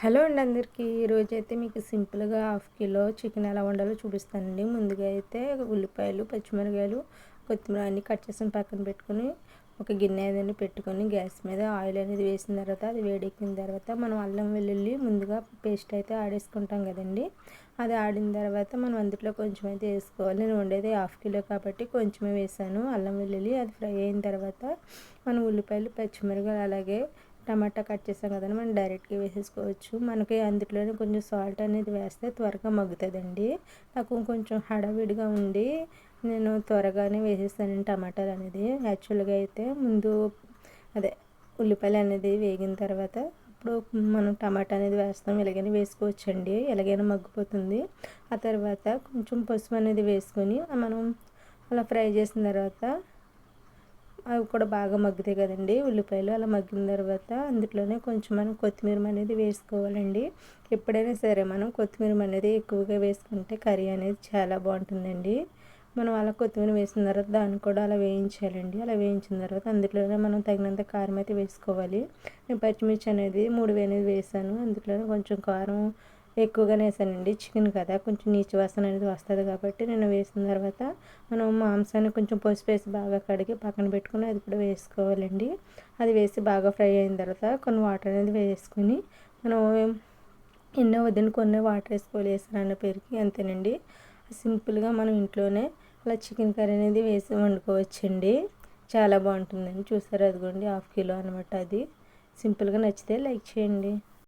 Hello అండి అందరికీ. ఈరోజు అయితే మీకు సింపుల్గా హాఫ్ కిలో చికెన్ ఎలా వండాలో చూపిస్తానండి. ముందుగా అయితే ఉల్లిపాయలు పచ్చిమిరకాయలు కొత్తిమీర అన్నీ కట్ చేసి పక్కన పెట్టుకుని ఒక గిన్నె ఏదైనా పెట్టుకొని గ్యాస్ మీద ఆయిల్ అనేది వేసిన తర్వాత అది వేడెక్కిన తర్వాత మనం అల్లం వెల్లుల్లి ముందుగా పేస్ట్ అయితే ఆడేసుకుంటాం కదండి. అది ఆడిన తర్వాత మనం అందులో కొంచెం అయితే వేసుకోవాలి. నేను వండేది హాఫ్ కిలో కాబట్టి కొంచెమే వేసాను. అల్లం వెల్లుల్లి అది ఫ్రై అయిన తర్వాత మనం ఉల్లిపాయలు పచ్చిమిరకాయలు అలాగే టమాటా కట్ చేసాం కదండి మనం డైరెక్ట్గా వేసేసుకోవచ్చు. మనకి అందులోనే కొంచెం సాల్ట్ అనేది వేస్తే త్వరగా మగ్గుతుందండి. నాకు కొంచెం హడావిడిగా ఉండి నేను త్వరగానే వేసేస్తాను టమాటాలు అనేది. యాక్చువల్గా అయితే ముందు అదే ఉల్లిపాయలు అనేది వేగిన తర్వాత ఇప్పుడు మనం టమాటా అనేది వేస్తాం ఎలాగైనా వేసుకోవచ్చండి ఎలాగైనా మగ్గిపోతుంది. ఆ తర్వాత కొంచెం పసుపు అనేది వేసుకొని మనం అలా ఫ్రై చేసిన తర్వాత అవి కూడా బాగా మగ్గుతాయి కదండి. ఉల్లిపాయలు అలా మగ్గిన తర్వాత అందులోనే కొంచెం మనం కొత్తిమీర అనేది వేసుకోవాలండి. ఎప్పుడైనా సరే మనం కొత్తిమీర అనేది ఎక్కువగా వేసుకుంటే కర్రీ అనేది చాలా బాగుంటుందండి. మనం అలా కొత్తిమీర వేసిన తర్వాత దాన్ని కూడా అలా వేయించాలండి. అలా వేయించిన తర్వాత అందులోనే మనం తగినంత కారం అయితే వేసుకోవాలి. నేను పచ్చిమిర్చి అనేది మూడు అనేది వేసాను. అందులోనే కొంచెం కారం ఎక్కువగానే వేసానండి చికెన్ కదా కొంచెం నీచు వాసన అనేది వస్తుంది కాబట్టి నేను వేసిన తర్వాత మనం మాంసాన్ని కొంచెం పసుపు వేసి బాగా కడిగి పక్కన పెట్టుకుని అది కూడా వేసుకోవాలండి. అది వేసి బాగా ఫ్రై అయిన తర్వాత కొన్ని వాటర్ అనేది వేసుకొని మనం ఎన్నో వద్దని కొన్ని వాటర్ వేసుకోవాలి వేసిన పేరుకి అంతేనండి. సింపుల్గా మనం ఇంట్లోనే అలా చికెన్ కర్రీ అనేది వేసి వండుకోవచ్చండి. చాలా బాగుంటుందండి. చూసారు అదిగోండి హాఫ్ కిలో అనమాట అది. సింపుల్గా నచ్చితే లైక్ చేయండి.